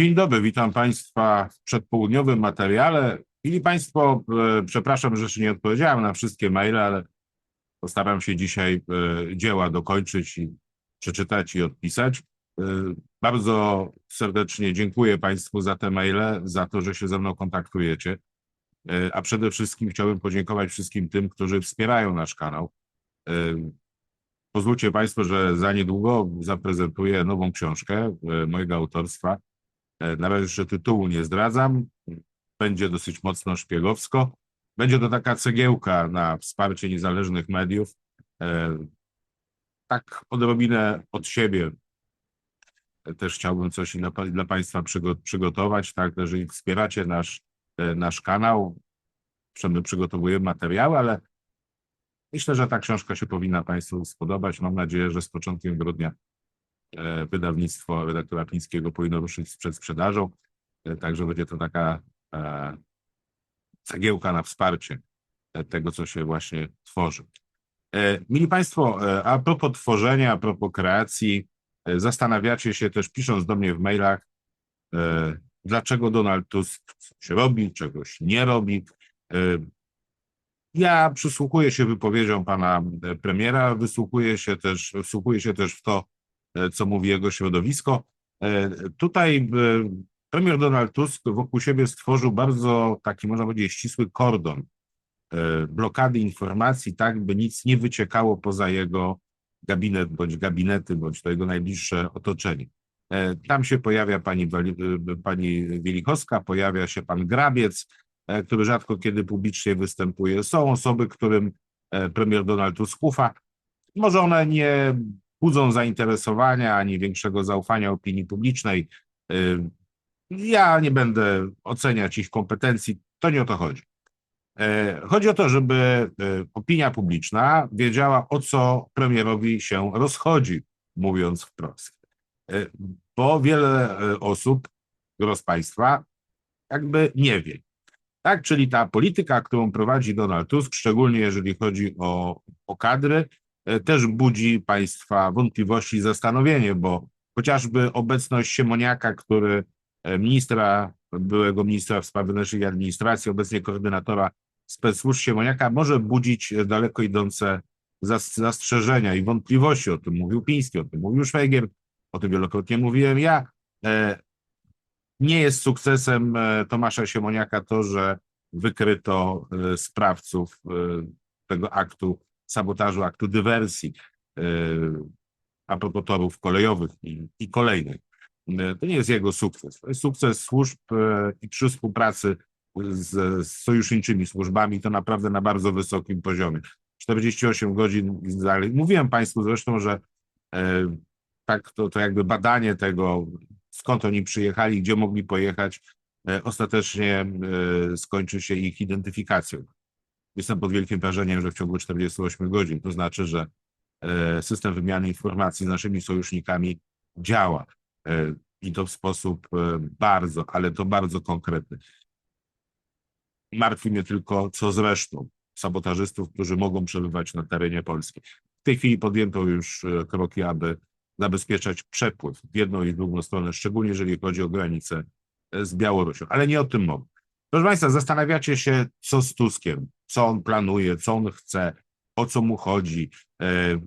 Dzień dobry, witam Państwa w przedpołudniowym materiale. Mieli Państwo, e, przepraszam, że jeszcze nie odpowiedziałem na wszystkie maile, ale postaram się dzisiaj e, dzieła dokończyć i przeczytać i odpisać. E, Bardzo serdecznie dziękuję Państwu za te maile, za to, że się ze mną kontaktujecie. A przede wszystkim chciałbym podziękować wszystkim tym, którzy wspierają nasz kanał. Pozwólcie Państwo, że za niedługo zaprezentuję nową książkę mojego autorstwa. E, Na razie jeszcze tytułu nie zdradzam. Będzie dosyć mocno szpiegowsko. Będzie to taka cegiełka na wsparcie niezależnych mediów. E, Tak odrobinę od siebie też chciałbym coś dla, dla Państwa przygo- przygotować. Tak, jeżeli wspieracie nasz, e, nasz kanał, my przygotowujemy materiały, ale myślę, że ta książka się powinna Państwu spodobać. Mam nadzieję, że z początkiem grudnia wydawnictwo redaktora Plińskiego powinno ruszyć z przedsprzedażą. E, Także będzie to taka e, cegiełka na wsparcie e, tego, co się właśnie tworzy. E, Mili Państwo, e, a propos tworzenia, a propos kreacji, e, zastanawiacie się też, pisząc do mnie w mailach, e, dlaczego Donald Tusk coś robi, czegoś nie robi. E, Ja przysłuchuję się wypowiedziom pana e, premiera, wysłuchuję się też, wsłuchuję się też w to, e, co mówi jego środowisko. E, Tutaj e, premier Donald Tusk wokół siebie stworzył bardzo taki, można powiedzieć, ścisły kordon e, blokady informacji, tak by nic nie wyciekało poza jego gabinet, bądź gabinety, bądź to jego najbliższe otoczenie. E, Tam się pojawia pani, e, pani pojawia się pan Grabiec, e, który rzadko kiedy publicznie występuje. Są osoby, którym e, premier Donald Tusk ufa. Może one nie budzą zainteresowania ani większego zaufania opinii publicznej. E, Ja nie będę oceniać ich kompetencji, to nie o to chodzi. E, Chodzi o to, żeby e, opinia publiczna wiedziała, o co premierowi się rozchodzi, mówiąc wprost. Bo wiele osób, gros państwa, jakby nie wie. Tak, czyli ta polityka, którą prowadzi Donald Tusk, szczególnie jeżeli chodzi o, o kadry, też budzi państwa wątpliwości i zastanowienie, bo chociażby obecność Siemoniaka, który e, ministra, byłego ministra spraw wewnętrznych i administracji, obecnie koordynatora specsłużb Siemoniaka, może budzić e, daleko idące zas- zastrzeżenia i wątpliwości. O tym mówił Piński, o tym mówił Szwajgier, o tym wielokrotnie mówiłem ja. E, Nie jest sukcesem e, Tomasza Siemoniaka to, że wykryto e, sprawców e, tego aktu sabotażu, aktu dywersji e, a propos torów kolejowych i, i kolejnych. E, To nie jest jego sukces. To jest sukces służb e, i przy współpracy z, z sojuszniczymi służbami, to naprawdę na bardzo wysokim poziomie. 48 godzin dalej. Mówiłem Państwu zresztą, że tak to, to jakby badanie tego, skąd oni przyjechali, gdzie mogli pojechać, ostatecznie skończy się ich identyfikacją. Jestem pod wielkim wrażeniem, że w ciągu 48 godzin, to znaczy, że e, system wymiany informacji z naszymi sojusznikami działa e, i to w sposób e, bardzo, ale to bardzo konkretny. Martwi mnie tylko, co z resztą sabotażystów, którzy mogą przebywać na terenie Polski. W tej chwili podjęto już kroki, aby zabezpieczać przepływ w jedną i drugą stronę, szczególnie jeżeli chodzi o granicę z Białorusią. Ale nie o tym mowa. Proszę Państwa, zastanawiacie się, co z Tuskiem, co on planuje, co on chce, o co mu chodzi. E,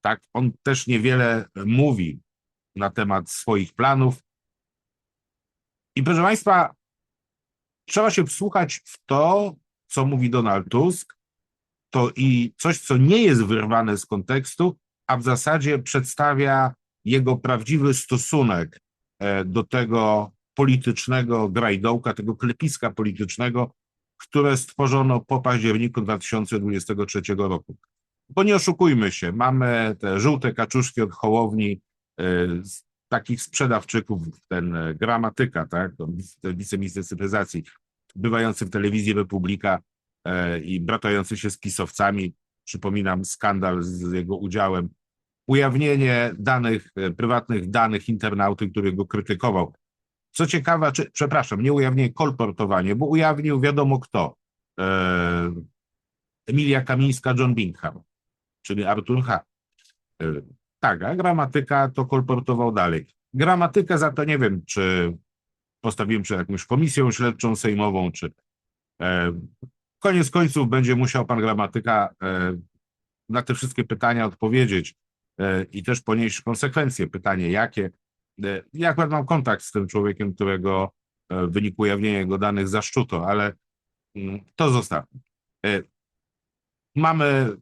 Tak, on też niewiele mówi na temat swoich planów. I proszę Państwa, trzeba się wsłuchać w to, co mówi Donald Tusk, to i coś, co nie jest wyrwane z kontekstu, a w zasadzie przedstawia jego prawdziwy stosunek e, do tego politycznego grajdołka, tego klepiska politycznego, które stworzono po październiku 2023 roku. Bo nie oszukujmy się, mamy te żółte kaczuszki od Hołowni, e, takich sprzedawczyków, ten e, gramatyka, tak, wiceminister cyfryzacji, bywający w telewizji Republika e, i bratający się z pisowcami, przypominam skandal z jego udziałem, ujawnienie danych, prywatnych danych internauty, który go krytykował. Co ciekawe, czy, przepraszam, nie ujawnienie, kolportowanie, bo ujawnił wiadomo kto. E, Emilia Kamińska, John Bingham, czyli Artur H. E, tak, a gramatyka to kolportował dalej. Gramatykę za to nie wiem, czy postawiłem przed jakąś komisją śledczą sejmową, czy e, koniec końców będzie musiał pan gramatyka e, na te wszystkie pytania odpowiedzieć e, i też ponieść konsekwencje. Pytanie jakie? E, Ja akurat mam kontakt z tym człowiekiem, którego e, w wyniku ujawnienia jego danych zaszczuto, ale mm, to zostawmy. E, Mamy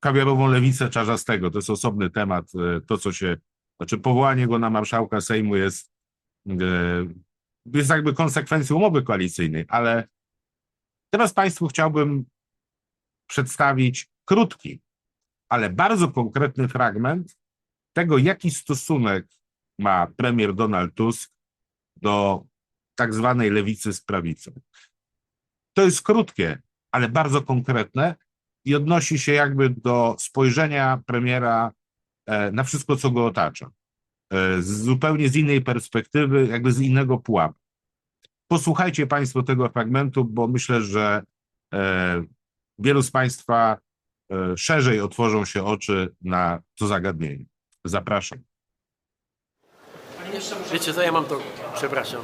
kawiarową lewicę czarzastego, to jest osobny temat. e, To, co się, znaczy powołanie go na marszałka Sejmu jest, e, jest jakby konsekwencją umowy koalicyjnej, ale teraz Państwu chciałbym przedstawić krótki, ale bardzo konkretny fragment tego, jaki stosunek ma premier Donald Tusk do tak zwanej lewicy z prawicą. To jest krótkie, ale bardzo konkretne i odnosi się jakby do spojrzenia premiera e, na wszystko, co go otacza. E, Z zupełnie z innej perspektywy, jakby z innego pułapu. Posłuchajcie Państwo tego fragmentu, bo myślę, że e, wielu z Państwa szerzej otworzą się oczy na to zagadnienie. Zapraszam. Wiecie co, ja mam to, przepraszam,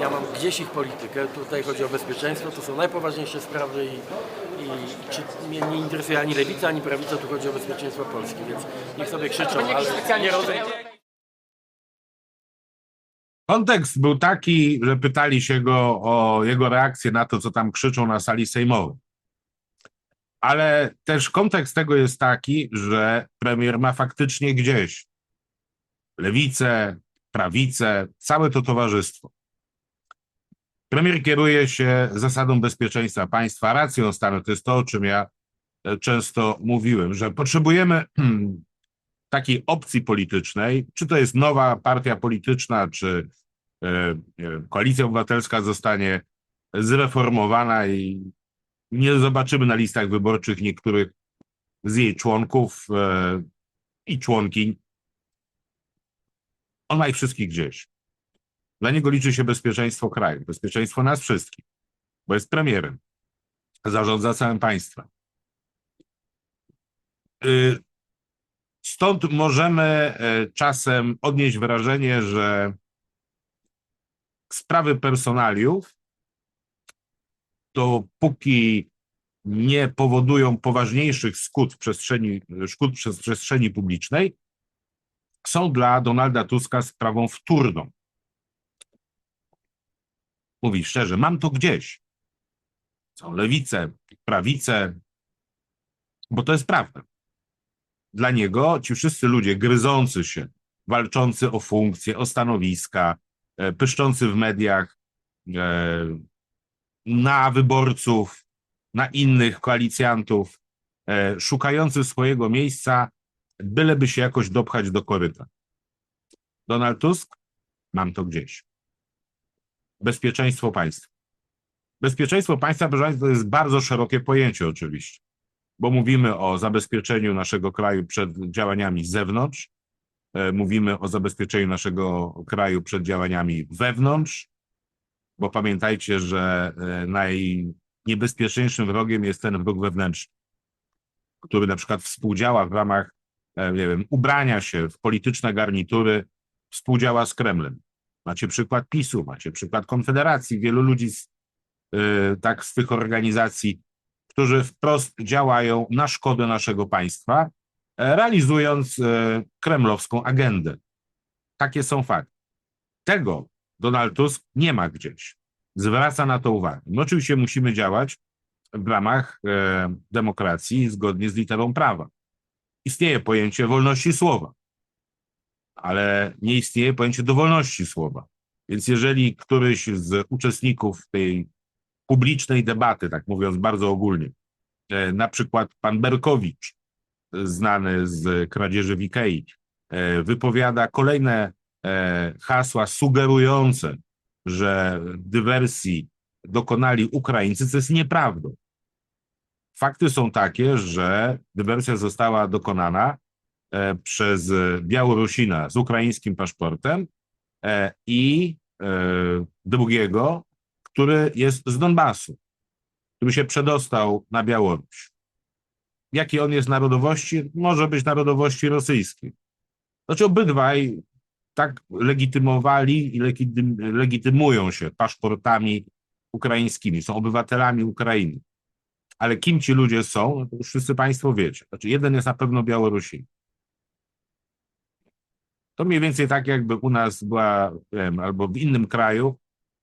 ja mam gdzieś ich politykę, tutaj chodzi o bezpieczeństwo, to są najpoważniejsze sprawy i, i czy mnie nie interesuje ani lewica, ani prawica, tu chodzi o bezpieczeństwo Polski, więc niech sobie krzyczą, ale nie rozumiem. Kontekst był taki, że pytali się go o jego reakcję na to, co tam krzyczą na sali sejmowej. Ale też kontekst tego jest taki, że premier ma faktycznie gdzieś lewicę, prawicę, całe to towarzystwo. Premier kieruje się zasadą bezpieczeństwa państwa, racją stanu. To jest to, o czym ja e, często mówiłem, że potrzebujemy takiej opcji politycznej, czy to jest nowa partia polityczna, czy e, koalicja obywatelska zostanie zreformowana i nie zobaczymy na listach wyborczych niektórych z jej członków e, i członkiń. On ma ich wszystkich gdzieś. Dla niego liczy się bezpieczeństwo kraju, bezpieczeństwo nas wszystkich, bo jest premierem, zarządza całym państwem. Y, Stąd możemy e, czasem odnieść wrażenie, że sprawy personaliów, dopóki nie powodują poważniejszych szkód w przestrzeni, szkód przez przestrzeni publicznej, są dla Donalda Tuska sprawą wtórną. Mówi szczerze, mam to gdzieś. Są lewice, prawice, bo to jest prawda dla niego ci wszyscy ludzie gryzący się, walczący o funkcje, o stanowiska, e, pyszczący w mediach e, na wyborców, na innych koalicjantów, e, szukający swojego miejsca, byleby się jakoś dopchać do koryta. Donald Tusk? Mam to gdzieś. Bezpieczeństwo państwa. Bezpieczeństwo państwa, proszę Państwa, to jest bardzo szerokie pojęcie oczywiście bo mówimy o zabezpieczeniu naszego kraju przed działaniami z zewnątrz, e, mówimy o zabezpieczeniu naszego kraju przed działaniami wewnątrz, bo pamiętajcie, że e, najniebezpieczniejszym wrogiem jest ten wróg wewnętrzny, który na przykład współdziała w ramach, nie wiem, ubrania się w polityczne garnitury, współdziała z Kremlem. Macie przykład PiSu, macie przykład Konfederacji, wielu ludzi z, tak z tych organizacji którzy wprost działają na szkodę naszego państwa, e, realizując e, kremlowską agendę. Takie są fakty. Tego Donald Tusk nie ma gdzieś. Zwraca na to uwagę. My oczywiście musimy działać w ramach e, demokracji zgodnie z literą prawa. Istnieje pojęcie wolności słowa, ale nie istnieje pojęcie dowolności słowa. Więc jeżeli któryś z uczestników tej publicznej debaty, tak mówiąc bardzo ogólnie. E, Na przykład pan Berkowicz, znany z kradzieży w e, wypowiada kolejne e, hasła sugerujące, że dywersji dokonali Ukraińcy, co jest nieprawdą. Fakty są takie, że dywersja została dokonana e, przez Białorusina z ukraińskim paszportem e, i e, drugiego, który jest z Donbasu, który się przedostał na Białoruś. Jakiej on jest narodowości? Może być narodowości rosyjskiej. Znaczy obydwaj tak legitymowali i legitym, legitymują się paszportami ukraińskimi, są obywatelami Ukrainy. Ale kim ci ludzie są, no to już wszyscy Państwo wiecie. Znaczy, jeden jest na pewno Białorusin. To mniej więcej tak, jakby u nas była, wiem, albo w innym kraju,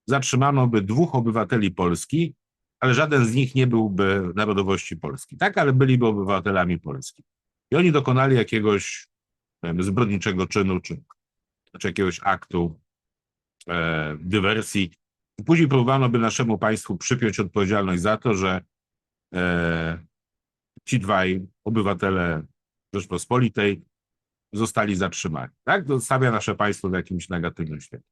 zatrzymano by dwóch obywateli Polski, ale żaden z nich nie byłby narodowości polskiej. Tak, ale byliby obywatelami Polski. I oni dokonali jakiegoś wiem, zbrodniczego czynu, czy, czy jakiegoś aktu e, dywersji. Później próbowano by naszemu państwu przypiąć odpowiedzialność za to, że ci dwaj obywatele Rzeczpospolitej zostali zatrzymani. Tak? To stawia nasze państwo w jakimś negatywnym świetle.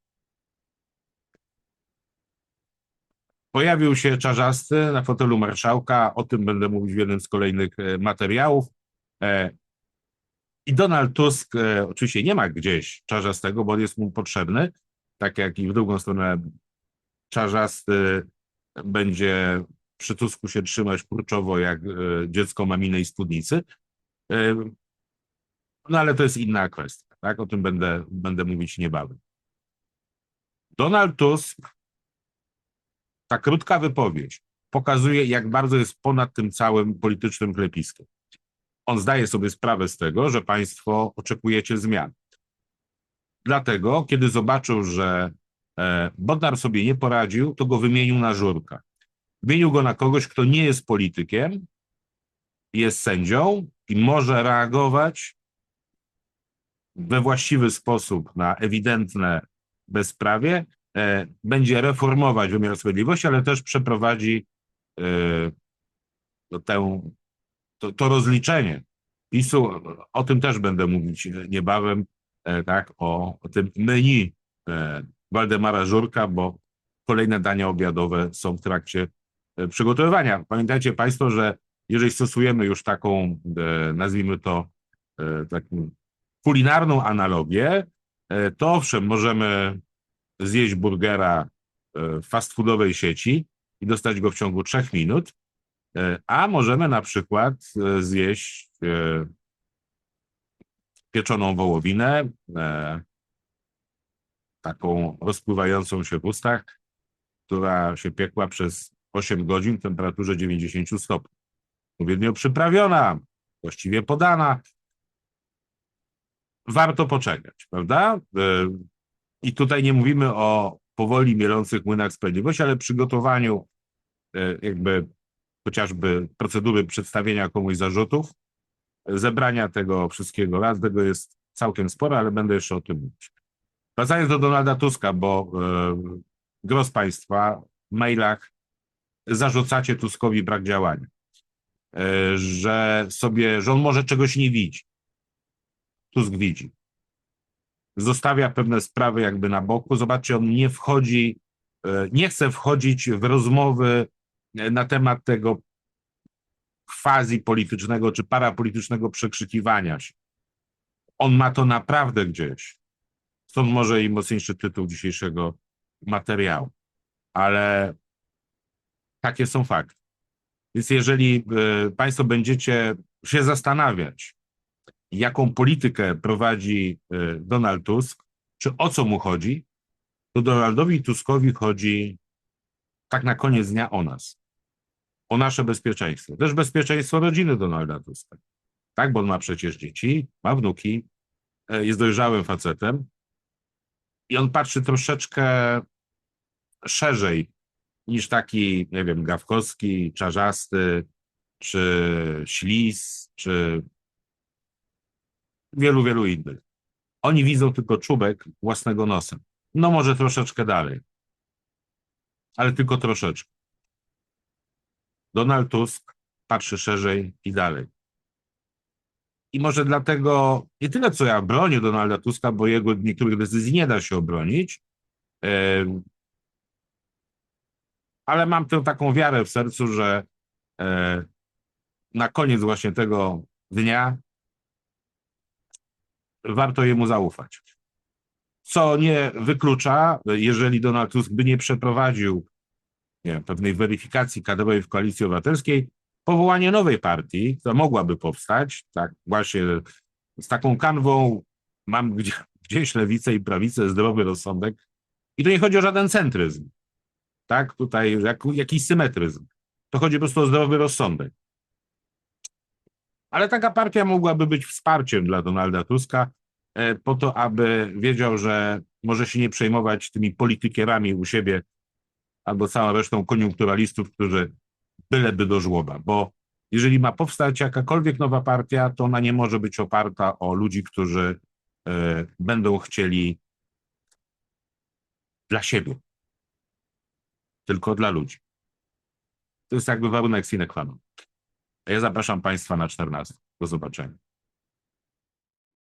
Pojawił się Czarzasty na fotelu marszałka, o tym będę mówić w jednym z kolejnych e, materiałów. E, I Donald Tusk e, oczywiście nie ma gdzieś Czarzastego, bo jest mu potrzebny, tak jak i w drugą stronę Czarzasty będzie przy Tusku się trzymać kurczowo jak e, dziecko maminej spódnicy. E, No ale to jest inna kwestia, tak? O tym będę, będę mówić niebawem. Donald Tusk, ta krótka wypowiedź, pokazuje, jak bardzo jest ponad tym całym politycznym klepiskiem. On zdaje sobie sprawę z tego, że państwo oczekujecie zmian. Dlatego, kiedy zobaczył, że e, Bodnar sobie nie poradził, to go wymienił na żurka. Wymienił go na kogoś, kto nie jest politykiem, jest sędzią i może reagować we właściwy sposób na ewidentne bezprawie, e, będzie reformować wymiar sprawiedliwości, ale też przeprowadzi e, to, tę, to, to rozliczenie PiSu. O tym też będę mówić niebawem, e, tak, o, o tym menu Waldemara Żurka, bo kolejne dania obiadowe są w trakcie przygotowywania. Pamiętajcie Państwo, że jeżeli stosujemy już taką, e, nazwijmy to, e, taką kulinarną analogię, e, to owszem, możemy zjeść burgera e, w fast foodowej sieci i dostać go w ciągu trzech minut, e, a możemy na przykład e, zjeść e, pieczoną wołowinę, e, taką rozpływającą się w ustach, która się piekła przez 8 godzin w temperaturze 90 stopni. Odpowiednio przyprawiona, właściwie podana, warto poczekać, prawda? E, I tutaj nie mówimy o powoli mielących młynach sprawiedliwości, ale przygotowaniu e, jakby chociażby procedury przedstawienia komuś zarzutów, zebrania tego wszystkiego raz, tego jest całkiem sporo, ale będę jeszcze o tym mówić. Wracając do Donalda Tuska, bo e, gros państwa w mailach zarzucacie Tuskowi brak działania, e, że sobie, że on może czegoś nie widzi. Tusk widzi. Zostawia pewne sprawy jakby na boku. Zobaczcie, on nie wchodzi, e, nie chce wchodzić w rozmowy e, na temat tego quasi politycznego czy parapolitycznego przekrzykiwania się. On ma to naprawdę gdzieś. Stąd może i mocniejszy tytuł dzisiejszego materiału. Ale takie są fakty. Więc jeżeli e, Państwo będziecie się zastanawiać, jaką politykę prowadzi e, Donald Tusk, czy o co mu chodzi, to Donaldowi Tuskowi chodzi tak na koniec dnia o nas. O nasze bezpieczeństwo. Też bezpieczeństwo rodziny Donalda Tuska. Tak, bo on ma przecież dzieci, ma wnuki, e, jest dojrzałym facetem i on patrzy troszeczkę szerzej niż taki, nie wiem, Gawkowski, Czarzasty, czy Ślis, czy wielu, wielu innych. Oni widzą tylko czubek własnego nosa. No może troszeczkę dalej, ale tylko troszeczkę. Donald Tusk patrzy szerzej i dalej. I może dlatego nie tyle, co ja bronię Donalda Tuska, bo jego niektórych decyzji nie da się obronić, ale mam tę taką wiarę w sercu, że e, na koniec właśnie tego dnia warto jemu zaufać. Co nie wyklucza, jeżeli Donald Tusk by nie przeprowadził nie wiem, pewnej weryfikacji kadrowej w Koalicji Obywatelskiej, powołanie nowej partii, która mogłaby powstać, tak właśnie z taką kanwą mam gdzie, gdzieś lewicę i prawicę, zdrowy rozsądek. I tu nie chodzi o żaden centryzm. Tak, tutaj jak, jakiś symetryzm. To chodzi po prostu o zdrowy rozsądek. Ale taka partia mogłaby być wsparciem dla Donalda Tuska, e, po to, aby wiedział, że może się nie przejmować tymi politykierami u siebie albo całą resztą koniunkturalistów, którzy byleby do żłoba, bo jeżeli ma powstać jakakolwiek nowa partia, to ona nie może być oparta o ludzi, którzy e, będą chcieli dla siebie, tylko dla ludzi. To jest jakby warunek sine qua non. Ja zapraszam Państwa na 14. Do zobaczenia.